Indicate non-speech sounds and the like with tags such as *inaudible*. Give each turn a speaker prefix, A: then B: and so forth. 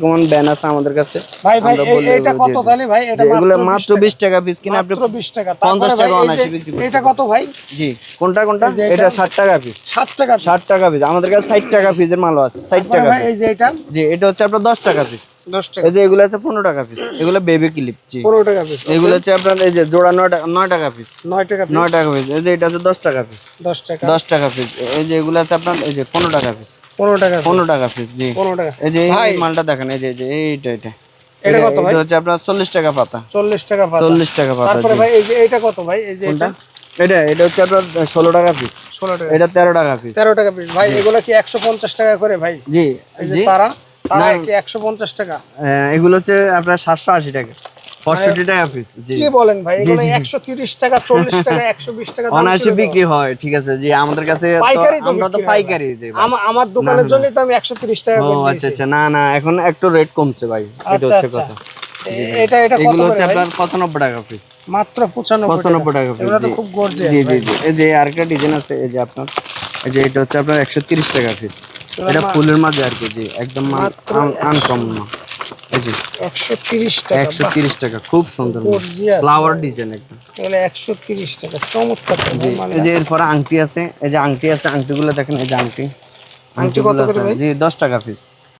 A: Common ban আছে আমাদের কাছে
B: ভাই ভাই
A: আমরা
B: এই-
A: বলে
B: এটা কত তাহলে ভাই এটা
A: এগুলো
B: মাত্র
A: মাত্র
B: 20
A: টাকা পিস কিনে আপনি
B: 20 টাকা
A: 50 টাকা
B: ভাই এই
A: অনায়াসে
B: যে-
A: বিক্রি করতে
B: এটা কত ভাই
A: জি কোনটা কোনটা
B: এটা-
A: এটা ষাট টাকা পিস
B: 60 টাকা
A: ষাট টাকা পিস আমাদের কাছে ষাট টাকা পিসের মালও আছে ষাট
B: তারপরে
A: টাকা
B: এই যে এটা
A: জি এটা হচ্ছে আপনার দশ টাকা পিস
B: 10 টাকা
A: এই যে এগুলো আছে পনেরো টাকা পিস এগুলো বেবি ক্লিপ জি
B: 15 টাকা পিস
A: এগুলো হচ্ছে আপনার এই যে জোড়া নয় টাকা নয় টাকা পিস
B: 9 টাকা পিস
A: নয় টাকা পিস এই যে এটা হচ্ছে দশ টাকা পিস
B: 10 টাকা
A: পিস এই যে এগুলো আছে আপনার এই যে পনেরো টাকা পিস
B: 15 টাকা piece,
A: পনেরো টাকা পিস জি
B: 15 টাকা
A: এই যে মালটা দেখেন এই যে এই যে এইটা এটা
B: এটা কত ভাই?
A: এটা হচ্ছে আপনার চল্লিশ টাকা পাতা।
B: 40 টাকা পাতা।
A: চল্লিশ টাকা পাতা
B: তারপরে ভাই এই যে এটা কত ভাই? এই যে এটা?
A: এটা এটা হচ্ছে আপনার ষোলো টাকা পিস
B: 16 টাকা।
A: এটা তেরো টাকা পিস
B: 13 টাকা পিস ভাই এগুলো কি 150 টাকা করে ভাই?
A: জি
B: এই যে তারা তারা। কি 150 টাকা?
A: আহ, এগুলো হচ্ছে আপনার সাতশো আশি টাকা। পঁয়ষট্টি টাকা পিস জি।
B: কি বলেন ভাই? এগুলো 130 টাকা 40 *laughs* টাকা 120 টাকা
A: অনায়াসে বিক্রি হয় ঠিক আছে জি আমাদের কাছে তো-
B: পাইকারি তো
A: আমরা তো পাইকারি যে
B: আমার দোকানের জন্য তো আমি 130 টাকা করে
A: আচ্ছা আচ্ছা না না এখন একটু রেট কমছে ভাই এটা হচ্ছে কথা।
B: এটা এটা কত করে
A: আপনার পঁচানব্বই টাকা পিস
B: মাত্র 95
A: টাকা। পিস
B: এগুলো
A: জি।
B: খুব গর্জিয়াস
A: জি জি জি। এই যে আরেকটা ডিজাইন আছে এই যে আপনার এই যে এটা হচ্ছে আপনার একশো তিরিশ টাকা পিস এটা ফুলের মাঝে আর কি জি একদম আনকমন না
B: 130
A: একশো তিরিশ টাকা খুব সুন্দর ফ্লাওয়ার ডিজাইন একদম।
B: এগুলো 130 টাকা চমৎকার
A: এই যে এরপরে আংটি আছে এই যে আংটি আছে আংটিগুলো দেখেন এই যে আংটি।
B: আংটি কত করে?
A: জি দশ টাকা পিস